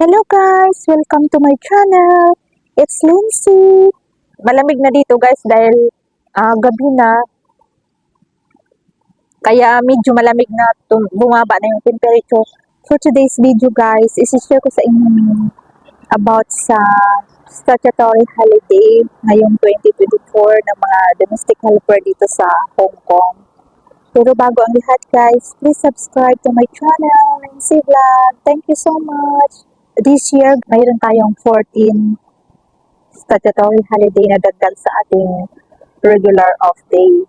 Hello guys! Welcome to my channel! It's Lindsay! Malamig na dito guys dahil ah, gabi na. Kaya medyo malamig na bumaba na yung temperature. For today's video guys, isi-share ko sa inyo about sa statutory holiday ngayong 2024 ng mga domestic helper dito sa Hong Kong. Pero bago ang lahat guys, please subscribe to my channel, Lindsay Vlog. Thank you so much! This year, mayroon tayong 14 statutory holiday na dagdag sa ating regular off day.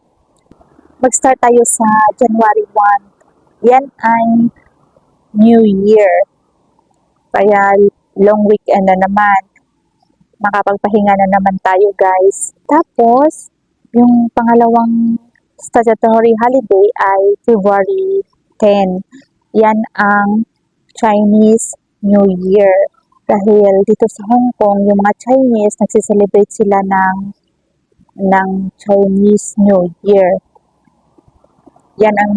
Mag-start tayo sa January 1. Yan ay New Year. Kaya long weekend na naman. Makapagpahinga na naman tayo guys. Tapos, yung pangalawang statutory holiday ay February 10. Yan ang Chinese New Year. Dahil dito sa Hong Kong, yung mga Chinese, nagsiselebrate sila ng, ng Chinese New Year. Yan ang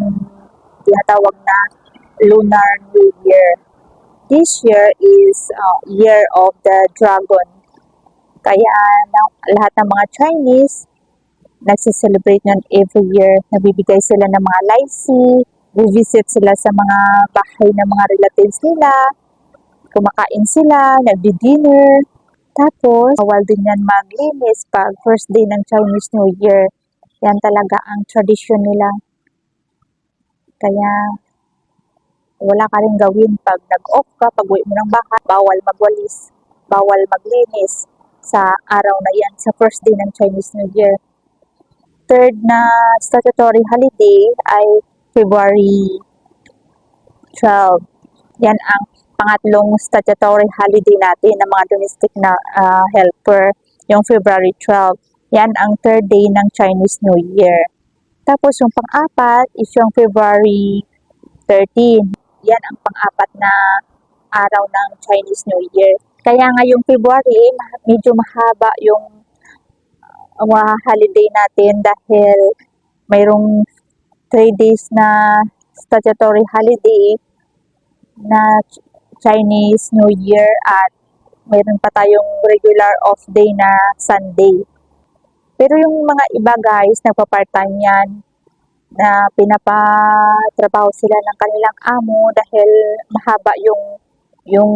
tinatawag na Lunar New Year. This year is uh, Year of the Dragon. Kaya na- lahat ng mga Chinese, nagsiselebrate yan every year. Nabibigay sila ng mga laisi, visit sila sa mga bahay ng mga relatives nila, kumakain sila, nagdi-dinner. Tapos, bawal din yan maglinis pag first day ng Chinese New Year. Yan talaga ang tradition nila. Kaya, wala ka rin gawin pag nag-off ka, pag uwi mo ng bahay, bawal magwalis, bawal maglinis sa araw na yan, sa first day ng Chinese New Year. Third na statutory holiday ay February 12. Yan ang pangatlong statutory holiday natin ng mga domestic na ah, helper, yung February 12. Yan ang third day ng Chinese New Year. Tapos yung pang-apat is yung February 13. Yan ang pang-apat na araw ng Chinese New Year. Kaya ngayong February, medyo mahaba yung uh, mga holiday natin dahil mayroong 3 days na statutory holiday na Chinese New Year at mayroon pa tayong regular off day na Sunday. Pero yung mga iba guys, nagpa-part-time yan na pinapatrabaho sila ng kanilang amo dahil mahaba yung yung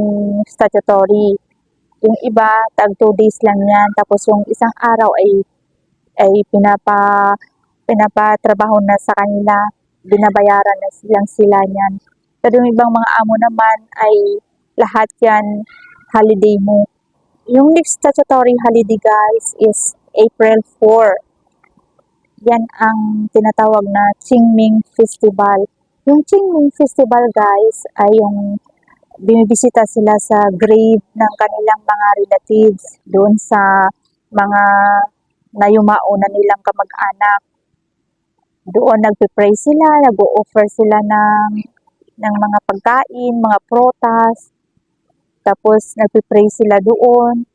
statutory. Yung iba, tag 2 days lang yan. Tapos yung isang araw ay ay pinapa pinapatrabaho na sa kanila. Binabayaran na silang sila niyan. Pero yung ibang mga amo naman ay lahat yan holiday mo. Yung next statutory holiday guys is April 4. Yan ang tinatawag na Qingming Festival. Yung Qingming Festival guys ay yung bimibisita sila sa grave ng kanilang mga relatives doon sa mga nayumao na nilang kamag-anak. Doon nagpe-pray sila, nag-o-offer sila ng, ng mga pagkain, mga protas. Tapos nagpe-pray sila doon.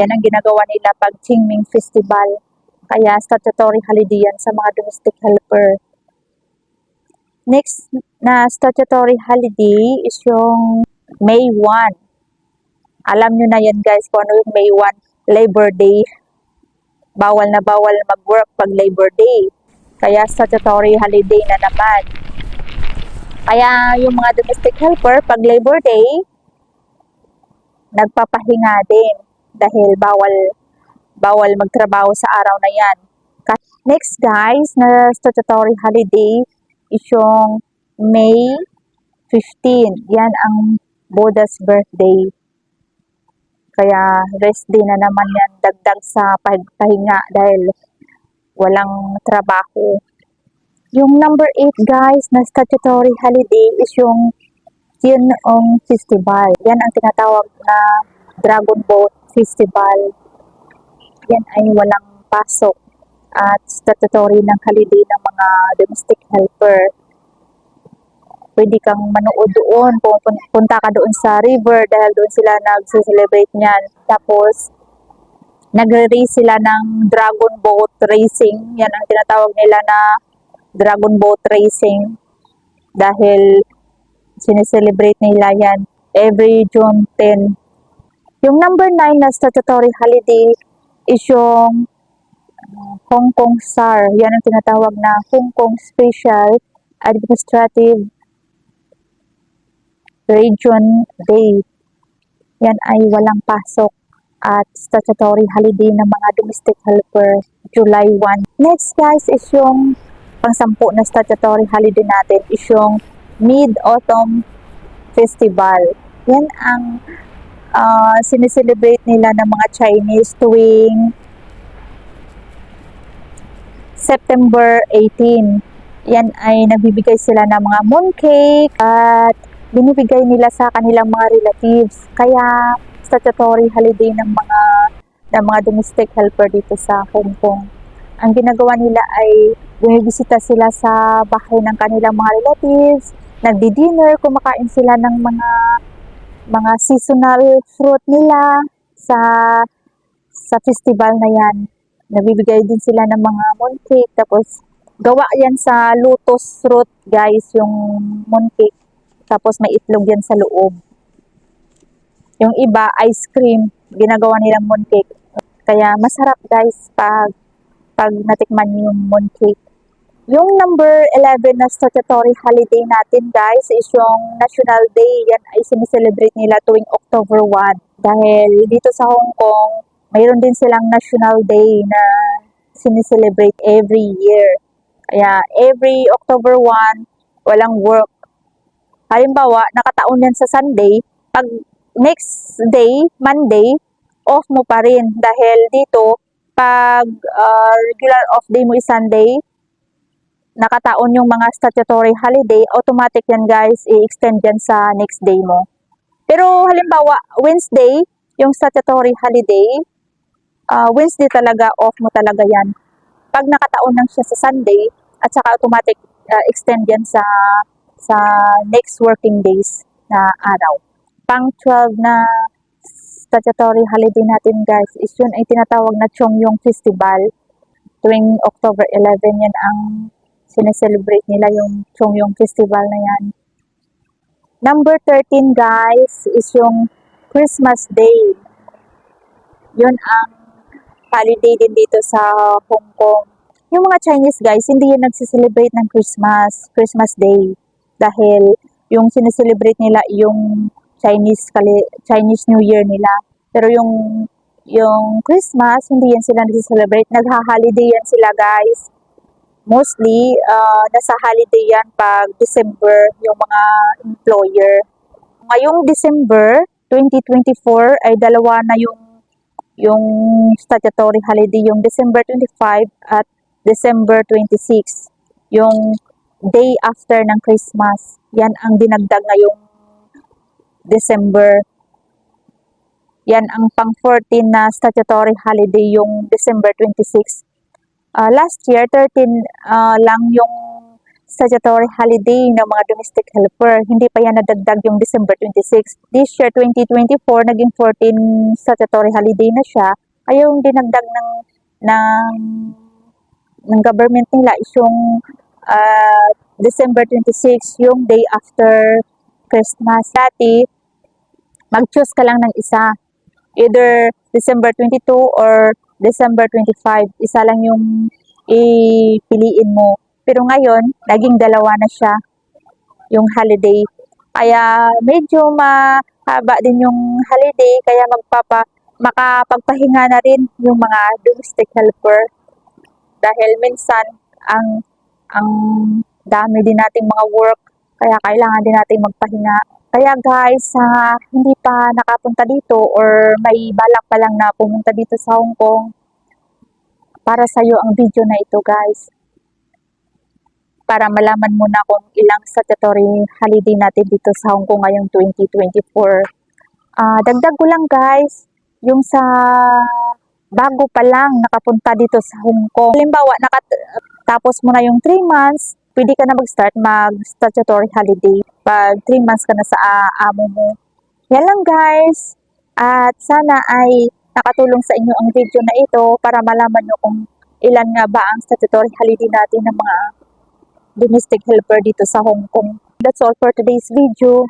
Yan ang ginagawa nila pag Qingming Festival. Kaya statutory holiday yan sa mga domestic helper. Next na statutory holiday is yung May 1. Alam nyo na yan guys kung ano yung May 1, Labor Day. Bawal na bawal mag-work pag Labor Day. Kaya statutory holiday na naman. Kaya yung mga domestic helper pag Labor Day, nagpapahinga din dahil bawal bawal magtrabaho sa araw na yan. Next guys, na statutory holiday is yung May 15. Yan ang Buddha's birthday. Kaya rest day na naman yan dagdag sa pah- pahinga dahil walang trabaho. Yung number 8 guys na statutory holiday is yung Ong Festival. Yan ang tinatawag na Dragon Boat Festival. Yan ay walang pasok at statutory ng holiday ng mga domestic helper. Pwede kang manood doon, punta ka doon sa river dahil doon sila nagse-celebrate niyan. Tapos, nagre-race sila ng dragon boat racing. Yan ang tinatawag nila na dragon boat racing. Dahil sineselebrate nila yan every June 10. Yung number 9 na statutory holiday is yung uh, Hong Kong SAR. Yan ang tinatawag na Hong Kong Special Administrative Region Day. Yan ay walang pasok at statutory holiday ng mga domestic helper July 1. Next guys is yung pangsampu na statutory holiday natin is yung Mid-Autumn Festival. Yan ang uh, sineselebrate nila ng mga Chinese tuwing September 18. Yan ay nagbibigay sila ng mga mooncake at binibigay nila sa kanilang mga relatives. Kaya statutory holiday ng mga ng mga domestic helper dito sa Hong Kong. Ang ginagawa nila ay bumibisita sila sa bahay ng kanilang mga relatives, nagdi-dinner, kumakain sila ng mga mga seasonal fruit nila sa sa festival na yan. Nabibigay din sila ng mga mooncake tapos gawa yan sa lotus fruit guys yung mooncake tapos may itlog yan sa loob. Yung iba ice cream ginagawa nilang mooncake. Kaya masarap guys pag pag natikman yung mooncake. Yung number 11 na statutory holiday natin guys is yung National Day. Yan ay sineselebrate nila tuwing October 1. Dahil dito sa Hong Kong, mayroon din silang National Day na sineselebrate every year. Kaya every October 1, walang work. Halimbawa, nakataon yan sa Sunday, pag next day, Monday, off mo pa rin. Dahil dito, pag uh, regular off day mo is Sunday, nakataon yung mga statutory holiday, automatic yan guys, i-extend yan sa next day mo. Pero halimbawa, Wednesday, yung statutory holiday, uh, Wednesday talaga, off mo talaga yan. Pag nakataon lang siya sa Sunday, at saka automatic uh, extend yan sa sa next working days na araw. Pang 12 na statutory holiday natin guys is yun ay tinatawag na Chongyong Festival. Tuwing October 11 yan ang sineselebrate nila yung Chongyong Festival na yan. Number 13 guys is yung Christmas Day. Yun ang holiday din dito sa Hong Kong. Yung mga Chinese guys, hindi yun nagsiselebrate ng Christmas, Christmas Day. Dahil yung sineselebrate nila yung Chinese Chinese New Year nila. Pero yung yung Christmas, hindi yan sila nag-celebrate. Nagha-holiday yan sila, guys. Mostly, uh, nasa holiday yan pag December, yung mga employer. Ngayong December 2024 ay dalawa na yung yung statutory holiday, yung December 25 at December 26. Yung day after ng Christmas. Yan ang dinagdag ngayong December. Yan ang pang 14 na statutory holiday yung December 26. Uh, last year, 13 uh, lang yung statutory holiday ng mga domestic helper. Hindi pa yan nadagdag yung December 26. This year, 2024, naging 14 statutory holiday na siya. Ay yung dinagdag ng, ng, ng government nila is yung uh, December 26, yung day after Christmas. Dati, mag-choose ka lang ng isa. Either December 22 or December 25. Isa lang yung ipiliin mo. Pero ngayon, naging dalawa na siya yung holiday. Kaya medyo mahaba din yung holiday. Kaya magpapa, makapagpahinga na rin yung mga domestic helper. Dahil minsan, ang ang dami din nating mga work. Kaya kailangan din nating magpahinga. Kaya guys, sa hindi pa nakapunta dito or may balak pa lang na pumunta dito sa Hong Kong, para sa iyo ang video na ito guys. Para malaman mo na kung ilang statutory holiday natin dito sa Hong Kong ngayong 2024. Uh, dagdag ko lang guys, yung sa bago pa lang nakapunta dito sa Hong Kong. Halimbawa, nakatapos mo na yung 3 months, pwede ka na mag-start mag-statutory holiday pag 3 months ka na sa uh, amo mo. Yan lang guys. At sana ay nakatulong sa inyo ang video na ito para malaman nyo kung ilan nga ba ang statutory holiday natin ng mga domestic helper dito sa Hong Kong. That's all for today's video.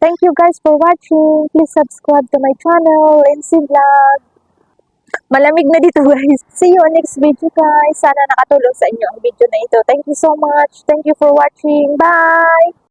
Thank you guys for watching. Please subscribe to my channel, Lindsay Vlog. Malamig na dito guys. See you on next video guys. Sana nakatulong sa inyo ang video na ito. Thank you so much. Thank you for watching. Bye!